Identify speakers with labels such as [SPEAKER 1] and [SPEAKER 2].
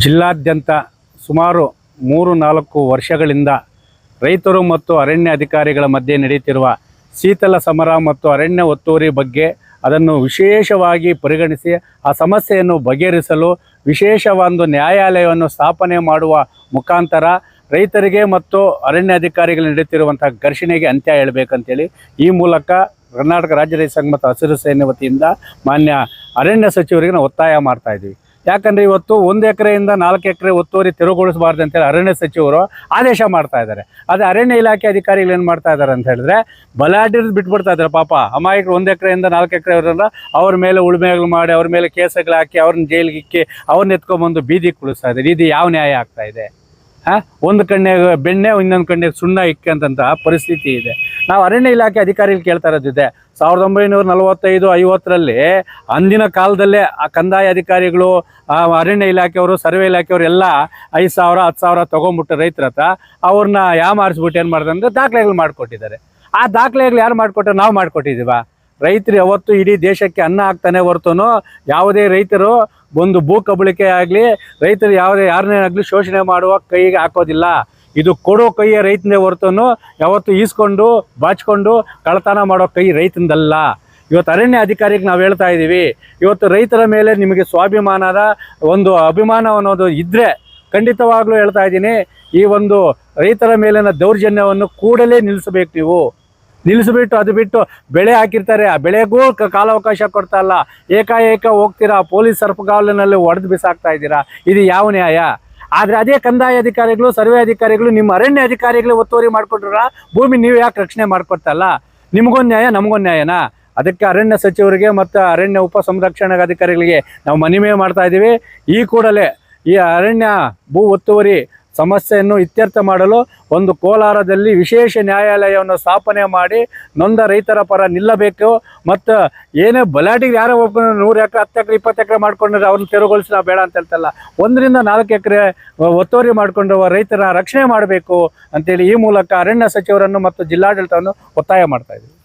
[SPEAKER 1] ಜಿಲ್ಲಾದ್ಯಂತ ಸುಮಾರು ಮೂರು ನಾಲ್ಕು ವರ್ಷಗಳಿಂದ ರೈತರು ಮತ್ತು ಅರಣ್ಯ ಅಧಿಕಾರಿಗಳ ಮಧ್ಯೆ ನಡೆಯುತ್ತಿರುವ ಶೀತಲ ಸಮರ ಮತ್ತು ಅರಣ್ಯ ಒತ್ತುವರಿ ಬಗ್ಗೆ ಅದನ್ನು ವಿಶೇಷವಾಗಿ ಪರಿಗಣಿಸಿ, ಆ ಸಮಸ್ಯೆಯನ್ನು ಬಗೆಹರಿಸಲು ಒಂದು ನ್ಯಾಯಾಲಯವನ್ನು ಸ್ಥಾಪನೆ ಮಾಡುವ ಮುಖಾಂತರ ರೈತರಿಗೆ ಮತ್ತು ಅರಣ್ಯ ಅಧಿಕಾರಿಗಳು ನಡೆಯುತ್ತಿರುವಂಥ ಘರ್ಷಣೆಗೆ ಅಂತ್ಯ ಹೇಳಬೇಕಂತೇಳಿ ಈ ಮೂಲಕ ಕರ್ನಾಟಕ ರಾಜ್ಯ ರೈತ ಸಂಘ ಮತ್ತು ಹಸಿರು ಸೇನೆ ವತಿಯಿಂದ ಮಾನ್ಯ ಅರಣ್ಯ ಸಚಿವರಿಗೆ ನಾವು ಒತ್ತಾಯ ಮಾಡ್ತಾ ಇದ್ವಿ ಯಾಕಂದರೆ ಇವತ್ತು ಒಂದು ಎಕರೆಯಿಂದ ನಾಲ್ಕು ಎಕರೆ ಒತ್ತುವರಿ ತೆರವುಗೊಳಿಸಬಾರ್ದು ಅಂತೇಳಿ ಅರಣ್ಯ ಸಚಿವರು ಆದೇಶ ಮಾಡ್ತಾ ಇದ್ದಾರೆ. ಅದೇ ಅರಣ್ಯ ಇಲಾಖೆ ಅಧಿಕಾರಿಗಳು ಏನು ಮಾಡ್ತಾ ಇದ್ದಾರೆ ಅಂತ ಹೇಳಿದ್ರೆ ಬಲಾಢ್ಯರು ಬಿಟ್ಬಿಡ್ತಾ ಇದ್ದಾರೆ ಪಾಪ. ಅಮಾಯಕರು ಒಂದು ಎಕರೆಯಿಂದ ನಾಲ್ಕು ಎಕರೆ ಅವರನ್ನ ಅವ್ರ ಮೇಲೆ ಉಳುಮೆಗಳು ಮಾಡಿ ಅವ್ರ ಮೇಲೆ ಕೇಸುಗಳು ಹಾಕಿ ಅವ್ರನ್ನ ಜೈಲಿಗೆ ಇಕ್ಕಿ ಅವ್ರನ್ನ ಎತ್ಕೊಂಡ್ಬಂದು ಬೀದಿಗೆ ಕುಳಿಸ್ತಾ ಇದ್ದಾರೆ. ಇದು ಯಾವ ನ್ಯಾಯ ಆಗ್ತಾ ಇದೆ? ಹಾಂ? ಒಂದು ಕಣ್ಣೆ ಬೆಣ್ಣೆ, ಇನ್ನೊಂದು ಕಣ್ಣಿಗೆ ಸುಣ್ಣ ಇಕ್ಕಂತಹ ಪರಿಸ್ಥಿತಿ ಇದೆ. ನಾವು ಅರಣ್ಯ ಇಲಾಖೆ ಅಧಿಕಾರಿಗಳು ಕೇಳ್ತಾ ಇರೋದಿದೆ. ಸಾವಿರದ ಒಂಬೈನೂರ ನಲವತ್ತೈದು, ಐವತ್ತರಲ್ಲಿ ಅಂದಿನ ಕಾಲದಲ್ಲೇ ಆ ಕಂದಾಯ ಅಧಿಕಾರಿಗಳು ಅರಣ್ಯ ಇಲಾಖೆಯವರು, ಸರ್ವೆ ಇಲಾಖೆಯವರು ಎಲ್ಲ ಐದು ಸಾವಿರ, ಹತ್ತು ಸಾವಿರ ತೊಗೊಂಬಿಟ್ಟು ರೈತರ ಹತ್ರ ಅವ್ರನ್ನ ಯಾಮಾರಿಸ್ಬಿಟ್ಟು ಏನು ಮಾಡಿದ್ರೆ ಅಂದರೆ ದಾಖಲೆಗಳು ಮಾಡಿಕೊಟ್ಟಿದ್ದಾರೆ. ಆ ದಾಖಲೆಗಳು ಯಾರು ಮಾಡಿಕೊಟ್ರೆ? ನಾವು ಮಾಡಿಕೊಟ್ಟಿದ್ದೀವ. ರೈತರು ಯಾವತ್ತು ಇಡೀ ದೇಶಕ್ಕೆ ಅನ್ನ ಹಾಕ್ತಾನೆ ಹೊರತುನು ಯಾವುದೇ ರೈತರು ಒಂದು ಭೂ ಕಬಳಿಕೆ ಆಗಲಿ, ರೈತರು ಯಾವುದೇ ಯಾರನ್ನೇ ಆಗಲಿ ಶೋಷಣೆ ಮಾಡುವ ಕೈಗೆ ಹಾಕೋದಿಲ್ಲ. ಇದು ಕೊಡೋ ಕೈಯ ರೈತನೇ ಹೊರತನು, ಯಾವತ್ತು ಈಸ್ಕೊಂಡು, ಬಾಚ್ಕೊಂಡು ಕಳತನ ಮಾಡೋ ಕೈ ರೈತನದಲ್ಲ. ಇವತ್ತು ಅರಣ್ಯ ಅಧಿಕಾರಿಗೆ ನಾವು ಹೇಳ್ತಾ ಇದ್ದೀವಿ ಇವತ್ತು ರೈತರ ಮೇಲೆ ನಿಮಗೆ ಸ್ವಾಭಿಮಾನದ ಒಂದು ಅಭಿಮಾನ ಅನ್ನೋದು ಇದ್ದರೆ ಖಂಡಿತವಾಗ್ಲೂ ಹೇಳ್ತಾ ಇದ್ದೀನಿ, ಈ ಒಂದು ರೈತರ ಮೇಲಿನ ದೌರ್ಜನ್ಯವನ್ನು ಕೂಡಲೇ ನಿಲ್ಲಿಸಬೇಕು ನೀವು. ನಿಲ್ಲಿಸಿಬಿಟ್ಟು ಅದು ಬಿಟ್ಟು ಬೆಳೆ ಹಾಕಿರ್ತಾರೆ, ಆ ಬೆಳೆಗೂ ಕಾಲಾವಕಾಶ ಕೊಡ್ತಾ ಇಲ್ಲ. ಏಕಾಏಕ ಹೋಗ್ತೀರಾ, ಪೊಲೀಸ್ ಸರ್ಪಗಾವಲಿನಲ್ಲಿ ಹೊಡೆದು ಬಿಸಾಕ್ತಾ ಇದ್ದೀರಾ, ಇದು ಯಾವ ನ್ಯಾಯ? ಆದರೆ ಅದೇ ಕಂದಾಯ ಅಧಿಕಾರಿಗಳು, ಸರ್ವೆ ಅಧಿಕಾರಿಗಳು, ನಿಮ್ಮ ಅರಣ್ಯ ಅಧಿಕಾರಿಗಳು ಒತ್ತುವರಿ ಮಾಡ್ಕೊಟ್ರ ಭೂಮಿ ನೀವು ಯಾಕೆ ರಕ್ಷಣೆ ಮಾಡ್ಕೊಡ್ತಲ್ಲ? ನಿಮಗೊಂದು ನ್ಯಾಯ, ನಮಗೊಂದು ನ್ಯಾಯನಾ? ಅದಕ್ಕೆ ಅರಣ್ಯ ಸಚಿವರಿಗೆ ಮತ್ತು ಅರಣ್ಯ ಉಪ ಸಂರಕ್ಷಣಾ ಅಧಿಕಾರಿಗಳಿಗೆ ನಾವು ಮನವಿ ಮಾಡ್ತಾ ಇದ್ದೀವಿ. ಈ ಕೂಡಲೇ ಈ ಅರಣ್ಯ ಭೂ ಒತ್ತುವರಿ ಸಮಸ್ಯೆಯನ್ನು ಇತ್ಯರ್ಥ ಮಾಡಲು ಒಂದು ಕೋಲಾರದಲ್ಲಿ ವಿಶೇಷ ನ್ಯಾಯಾಲಯವನ್ನು ಸ್ಥಾಪನೆ ಮಾಡಿ ನೊಂದ ರೈತರ ಪರ ನಿಲ್ಲಬೇಕು ಮತ್ತು ಏನೇ ಬಲಾಟಿಗೆ ಯಾರೋ ಒಬ್ಬ ನೂರು ಎಕರೆ, ಹತ್ತು ಎಕರೆ, ಇಪ್ಪತ್ತು ಎಕರೆ ಮಾಡ್ಕೊಂಡ್ರೆ ಅವ್ರನ್ನ ತೆರವುಗೊಳಿಸಿ ನಾವು ಬೇಡ ಅಂತ ಹೇಳ್ತಲ್ಲ ಒಂದರಿಂದ ನಾಲ್ಕು ಎಕರೆ ಒತ್ತುವರಿ ಮಾಡಿಕೊಂಡು ರೈತರ ರಕ್ಷಣೆ ಮಾಡಬೇಕು ಅಂತೇಳಿ ಈ ಮೂಲಕ ಅರಣ್ಯ ಸಚಿವರನ್ನು ಮತ್ತು ಜಿಲ್ಲಾಡಳಿತವನ್ನು ಒತ್ತಾಯ ಮಾಡ್ತಾ ಇದ್ದೀವಿ.